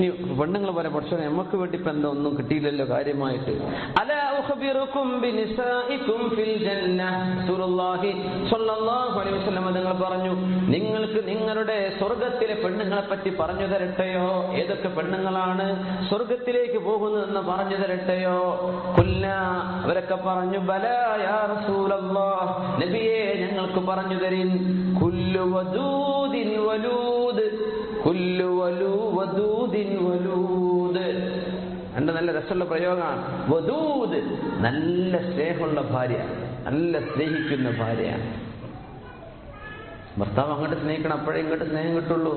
നീ പെണ്ണുങ്ങൾ പോലെ പഠിച്ചോ നമുക്ക് വേണ്ടി ഇപ്പൊ എന്താ ഒന്നും കിട്ടിയില്ലല്ലോ കാര്യമായിട്ട്. നിങ്ങൾ പറഞ്ഞു നിങ്ങൾക്ക് നിങ്ങളുടെ സ്വർഗത്തിലെ പെണ്ണുങ്ങളെ പറ്റി പറഞ്ഞു തരട്ടെയോ? ഏതൊക്കെ പെണ്ണുങ്ങളാണ് സ്വർഗത്തിലേക്ക് പോകുന്നതെന്ന് പറഞ്ഞു തരട്ടെയോ? കുല്ല അവരൊക്കെ പറഞ്ഞു നബിയെ ഞങ്ങൾക്ക് പറഞ്ഞു തരീൻ വലൂദ്. വലൂ വദൂദിൻ നല്ല രസമുള്ള പ്രയോഗമാണ്. വദൂദ് നല്ല സ്നേഹമുള്ള ഭാര്യ നല്ല സ്നേഹിക്കുന്ന ഭാര്യയാണ് ഭർത്താവ് അങ്ങോട്ട് സ്നേഹിക്കണം അപ്പോഴേ ഇങ്ങോട്ട് സ്നേഹം കിട്ടുള്ളൂ.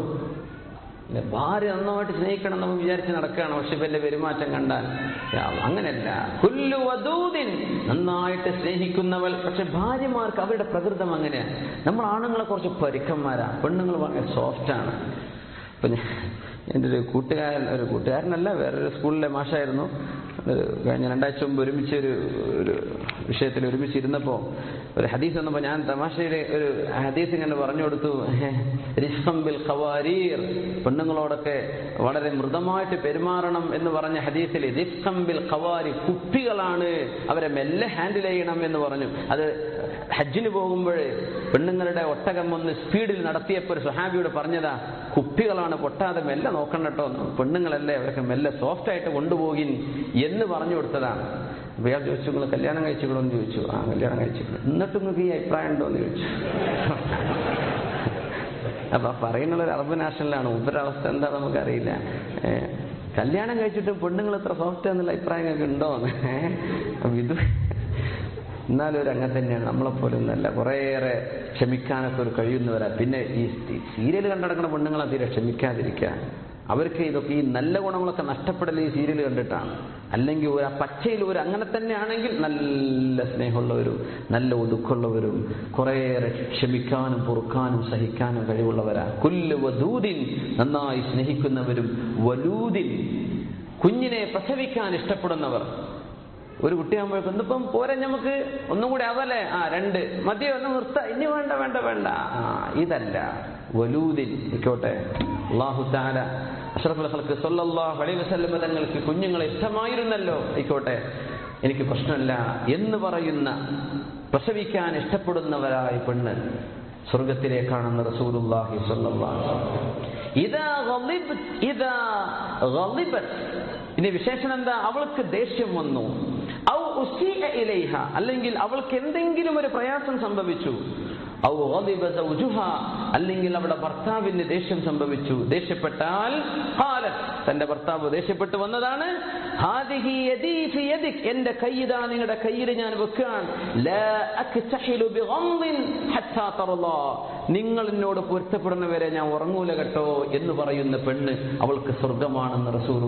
ഭാര്യ നന്നായിട്ട് സ്നേഹിക്കണം നമ്മൾ വിചാരിച്ച് നടക്കുകയാണ് പക്ഷെ ഇവന്റെ പെരുമാറ്റം കണ്ടാൽ. അങ്ങനെയല്ല. കുല്ലു വധൂതിൻ നന്നായിട്ട് സ്നേഹിക്കുന്നവൾ പക്ഷെ ഭാര്യമാർക്ക് അവരുടെ പ്രകൃതം അങ്ങനെയാണ് നമ്മൾ ആണുങ്ങളെ കുറച്ച് പരുക്കന്മാരാണ് പെണ്ണുങ്ങൾ വളരെ സോഫ്റ്റാണ് അപ്പൊ ഞാൻ എന്റെ ഒരു കൂട്ടുകാരൻ ഒരു കൂട്ടുകാരനല്ല വേറൊരു സ്കൂളിലെ മാഷായിരുന്നു. കഴിഞ്ഞ രണ്ടാഴ്ച മുമ്പ് ഒരുമിച്ച് ഒരു ഒരു വിഷയത്തിൽ ഒരുമിച്ചിരുന്നപ്പോൾ ഒരു ഹദീസ് വന്നപ്പോൾ ഞാൻ തമാശയിൽ ഒരു ഹദീസ് ഇങ്ങനെ പറഞ്ഞു കൊടുത്തു. ബിൽ ഖവാരീർ. പെണ്ണുങ്ങളോടൊക്കെ വളരെ മൃദമായിട്ട് പെരുമാറണം എന്ന് പറഞ്ഞ ഹദീസിൽ ബിൽ ഖവാരി കുട്ടികളാണ്. അവരെ മെല്ലെ ഹാൻഡിൽ ചെയ്യണം എന്ന് പറഞ്ഞു. അത് ഹജ്ജിന് പോകുമ്പോൾ പെണ്ണുങ്ങളുടെ ഒട്ടകം ഒന്ന് സ്പീഡിൽ നടത്തിയപ്പോൾ ഒരു സുഹാബിയോട് പറഞ്ഞതാ കുട്ടികളാണ് പൊട്ടാതെ മെല്ലെ നോക്കണം കേട്ടോ പെണ്ണുങ്ങളല്ലേ അവരൊക്കെ മെല്ലെ സോഫ്റ്റ് ആയിട്ട് കൊണ്ടുപോകിൻ എന്ന് പറഞ്ഞു കൊടുത്തതാണ്. വേർ ചോദിച്ചു നിങ്ങൾ കല്യാണം കഴിച്ചിക്കണോ എന്ന് ചോദിച്ചു. ആ കല്യാണം കഴിച്ചിക്കണം എന്നിട്ടും നിങ്ങൾക്ക് ഈ അഭിപ്രായം ഉണ്ടോ? എന്ന് ചോദിച്ചു. അപ്പൊ പറയുന്നുള്ള ഒരു അറബ് നാഷണലാണ്. ഉപരവസ്ഥ എന്താ നമുക്കറിയില്ല. കല്യാണം കഴിച്ചിട്ടും പെണ്ണുങ്ങൾ എത്ര സോഫ്റ്റ് എന്നുള്ള അഭിപ്രായങ്ങളൊക്കെ ഉണ്ടോ എന്ന്? ഇത് എന്നാലും ഒരു അങ്ങനെ തന്നെയാണ്. നമ്മളെപ്പോലെ ഒന്നല്ല കുറേയേറെ ക്ഷമിക്കാനൊക്കെ ഒരു കഴിയുന്നവരാ. പിന്നെ ഈ സീരിയൽ കണ്ടടക്കുന്ന പെണ്ണുങ്ങളെ തീരെ ക്ഷമിക്കാതിരിക്കുക. അവർക്ക് ഇതൊക്കെ ഈ നല്ല ഗുണങ്ങളൊക്കെ നഷ്ടപ്പെടൽ ഈ സീരിയൽ കണ്ടിട്ടാണ്. അല്ലെങ്കിൽ ഒരു പച്ചയിൽ ഒരു അങ്ങനെ തന്നെയാണെങ്കിൽ നല്ല സ്നേഹമുള്ളവരും നല്ല ഒതുക്കുള്ളവരും കുറേയേറെ ക്ഷമിക്കാനും പൊറുക്കാനും സഹിക്കാനും കഴിവുള്ളവരാ. കുല്ല് വധൂതിൻ നന്നായി സ്നേഹിക്കുന്നവരും വലൂതിൻ കുഞ്ഞിനെ പ്രസവിക്കാൻ ഇഷ്ടപ്പെടുന്നവർ. ഒരു കുട്ടിയാകുമ്പോഴേക്കും ഇന്നിപ്പം പോരെ നമുക്ക് ഒന്നും കൂടി ആവല്ലേ? ആ രണ്ട്. മതിയോ? ഒന്ന് നിർത്ത. ഇനി വേണ്ട വേണ്ട വേണ്ട. ആ ഇതല്ല. വലൂദിൻ. ഇക്കോട്ടെ അള്ളാഹുദാല താല സൊല്ലാ വളി അലൈഹി വസല്ലം തങ്ങൾക്ക് കുഞ്ഞുങ്ങളെ ഇഷ്ടമായിരുന്നല്ലോ. ആയിക്കോട്ടെ എനിക്ക് പ്രശ്നമില്ല. എന്ന് പറയുന്ന പ്രസവിക്കാൻ ഇഷ്ടപ്പെടുന്നവരായ പെണ്ണ് സ്വർഗത്തിലേക്കാണെന്ന് ഇതാ ഇനി വിശേഷണം എന്താ? അവൾക്ക് ദേഷ്യം വന്നു. ഔ അല്ലെങ്കിൽ അവൾക്ക് എന്തെങ്കിലും ഒരു പ്രയാസം സംഭവിച്ചു. ഔ അല്ലെങ്കിൽ അവളുടെ ഭർത്താവിന് ദേഷ്യം സംഭവിച്ചു. ദേഷ്യപ്പെട്ടാൽ തന്റെ ഭർത്താവ് ദേഷ്യപ്പെട്ട് വന്നതാണ്. എന്റെ കൈതാ നിങ്ങളുടെ കയ്യിൽ ഞാൻ തർളാ നിങ്ങൾ എന്നോട് പൊരുത്തപ്പെടുന്നവരെ ഞാൻ ഉറങ്ങൂല കേട്ടോ എന്ന് പറയുന്ന പെണ്ണ് അവൾക്ക് സ്വർഗമാണെന്ന് റസൂർ.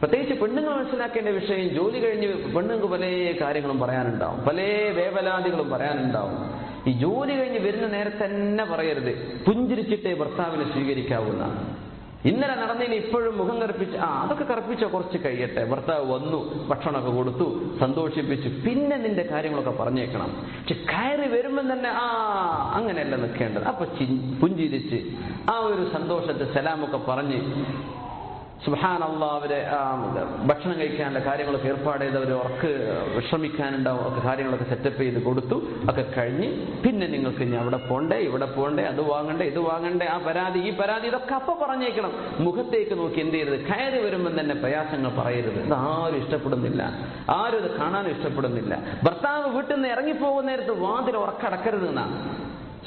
പ്രത്യേകിച്ച് പെണ്ണുങ്ങൾ മനസ്സിലാക്കേണ്ട വിഷയം ജോലി കഴിഞ്ഞ് പെണ്ണുങ്ങൾക്ക് പല കാര്യങ്ങളും പറയാനുണ്ടാവും. പല വേവലാദികളും പറയാനുണ്ടാവും. ഈ ജോലി കഴിഞ്ഞ് വരുന്ന നേരത്തെ തന്നെ പറയരുത്. പുഞ്ചിരിച്ചിട്ടേ ഭർത്താവിനെ സ്വീകരിക്കാവുന്ന ഇന്നലെ നടന്നതിന് ഇപ്പോഴും മുഖം കറുപ്പിച്ച് ആ അതൊക്കെ കറുപ്പിച്ച കുറച്ച് കഴിയട്ടെ. ഭർത്താവ് വന്നു ഭക്ഷണമൊക്കെ കൊടുത്തു സന്തോഷിപ്പിച്ചു. പിന്നെ നിന്റെ കാര്യങ്ങളൊക്കെ പറഞ്ഞേക്കണം. പക്ഷെ കയറി വരുമ്പം തന്നെ ആ അങ്ങനെയല്ല നിൽക്കേണ്ടത്. അപ്പൊ പുഞ്ചിരിച്ച് ആ ഒരു സന്തോഷത്തെ സലാമൊക്കെ പറഞ്ഞ് സുഹാൻ അവരെ ഭക്ഷണം കഴിക്കാനുള്ള കാര്യങ്ങളൊക്കെ ഏർപ്പാട് ചെയ്ത് അവർ ഉറക്ക് വിശ്രമിക്കാനുണ്ടാവും ഒക്കെ കാര്യങ്ങളൊക്കെ സെറ്റപ്പ് ചെയ്ത് കൊടുത്തു ഒക്കെ കഴിഞ്ഞ് പിന്നെ നിങ്ങൾക്ക് ഇനി അവിടെ പോണ്ടേ ഇവിടെ പോണ്ടേ അത് വാങ്ങണ്ടേ ഇത് വാങ്ങണ്ടേ ആ പരാതി ഈ പരാതി ഇതൊക്കെ അപ്പൊ പറഞ്ഞേക്കണം. മുഖത്തേക്ക് നോക്കി എന്ത് ചെയ്യരുത് കയറി വരുമ്പോൾ തന്നെ പ്രയാസങ്ങൾ പറയരുത്. ഇത് ആരും ഇഷ്ടപ്പെടുന്നില്ല ആരും ഇത് കാണാനും ഇഷ്ടപ്പെടുന്നില്ല. ഭർത്താവ് വീട്ടിൽ നിന്ന് ഇറങ്ങിപ്പോകുന്ന നേരത്ത് വാതിൽ ഉറക്കടക്കരുത് എന്നാണ്.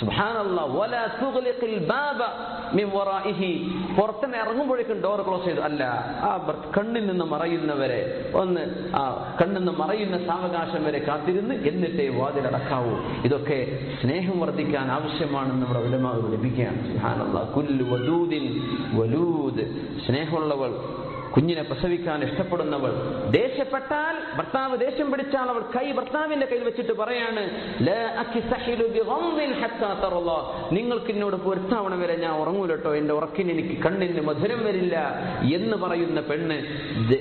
സുബ്ഹാനല്ലാ വല തുഗ്ലിഖിൽ ബാബ മിൻ വറാഇഹി. പുറത്തുനിന്ന് ഇറങ്ങുമ്പോഴേക്കും ഡോർ ക്ലോസ് ചെയ്തു. അല്ല ആ കണ്ണിൽ നിന്ന് മറയുന്നവരെ ഒന്ന് ആ കണ്ണിൽ നിന്ന് മറയുന്ന സാവകാശം വരെ കാത്തിരുന്ന് എന്നിട്ടേ വാതിലടക്കാവൂ ഇതൊക്കെ സ്നേഹം വർദ്ധിക്കാൻ ആവശ്യമാണെന്ന് നമ്മുടെ വിലമാവ് ലഭിക്കുകയാണ് സുബ്ഹാനല്ലാ കുല്ലു വലൂദിൻ വലൂദ്. സ്നേഹമുള്ളവൾ കുഞ്ഞിനെ പ്രസവിക്കാൻ ഇഷ്ടപ്പെടുന്നവൾ ദേഷ്യപ്പെട്ടാൽ ഭർത്താവ് ദേഷ്യം പിടിച്ചാൽ അവൾ കൈ ഭർത്താവിന്റെ കയ്യിൽ വെച്ചിട്ട് പറയാണ്. നിങ്ങൾക്ക് എന്നോട് പൊരുത്താവണം വരെ ഞാൻ ഉറങ്ങൂലട്ടോ എന്റെ ഉറക്കിന് എനിക്ക് കണ്ണിന് മധുരം വരില്ല എന്ന് പറയുന്ന പെണ്ണ്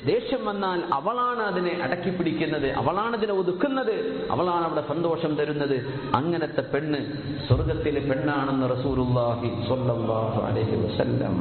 ദേഷ്യം വന്നാൽ അവളാണ് അതിനെ അടക്കി പിടിക്കുന്നത് അവളാണ് അതിനെ ഒതുക്കുന്നത് അവളാണ് അവിടെ സന്തോഷം തരുന്നത് അങ്ങനത്തെ പെണ്ണ് സ്വർഗത്തിലെ പെണ്ണാണെന്ന് റസൂലുള്ളാഹി സ്വല്ലല്ലാഹു അലൈഹി വസല്ലം